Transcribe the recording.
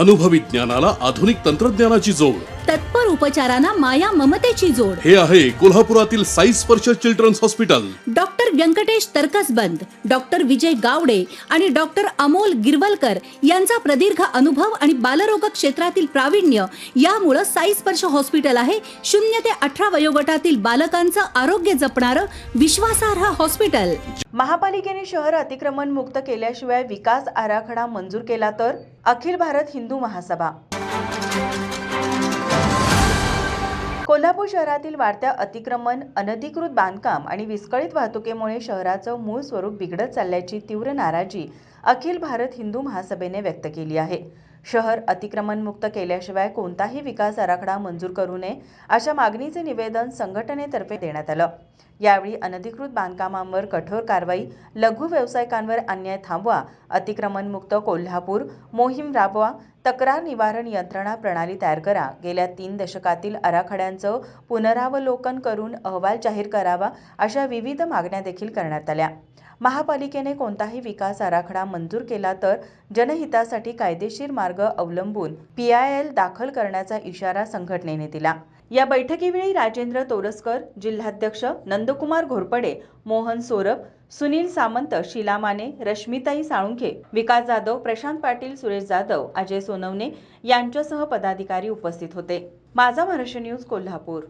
अनुभवी ज्ञानाला आधुनिक तंत्रज्ञानाची जोड. तत्पर उपचारांना माया ममतेची जोड. हे आहे कोल्हापुरातील Sai Sparsh children's hospital. Doctor Venkatesh Tarkasband doctor Vijay Gawade आणि डॉक्टर अमोल गिरवलकर यांचा प्रदीर्घ अनुभव आणि बालरोग क्षेत्रातील प्रावीण्य यामुळं साई स्पर्श हॉस्पिटल आहे. शून्य ते अठरा वयोगटातील बालकांचं आरोग्य जपणारं विश्वासार्ह हॉस्पिटल. महापालिकेने शहर अतिक्रमण मुक्त केल्याशिवाय विकास आराखडा मंजूर केला तर अखिल भारत हिंदू महासभा. कोल्हापूर शहरातील वाढत्या अतिक्रमण अनधिकृत बांधकाम आणि विस्कळीत वाहतुकीमुळे शहराचं मूळ स्वरूप बिघडत चालल्याची तीव्र नाराजी अखिल भारत हिंदू महासभेने व्यक्त केली आहे. शहर अतिक्रमणमुक्त केल्याशिवाय कोणताही विकास आराखडा मंजूर करू नये अशा मागणीचे निवेदन संघटनेतर्फे देण्यात आलं. यावेळी अनधिकृत बांधकामांवर कठोर कारवाई लघु व्यावसायिकांवर अन्याय थांबवा अतिक्रमणमुक्त कोल्हापूर मोहीम राबवा तक्रार निवारण यंत्रणा प्रणाली तयार करा. गेल्या तीन दशकातील आराखड्यांचं पुनरावलोकन करून अहवाल जाहीर करावा अशा विविध मागण्या देखील करण्यात आल्या. महापालिकेने कोणताही विकास आराखडा मंजूर केला तर जनहितासाठी कायदेशीर मार्ग अवलंबून पी आय एल दाखल करण्याचा इशारा संघटनेने दिला. या बैठकीवेळी राजेंद्र तोरसकर जिल्हाध्यक्ष नंदकुमार घोरपडे मोहन सोरब सुनील सामंत शीला माने रश्मिताई साळुंखे विकास जाधव प्रशांत पाटील सुरेश जाधव अजय सोनवणे यांच्यासह पदाधिकारी उपस्थित होते. माझा महाराष्ट्र न्यूज कोल्हापूर.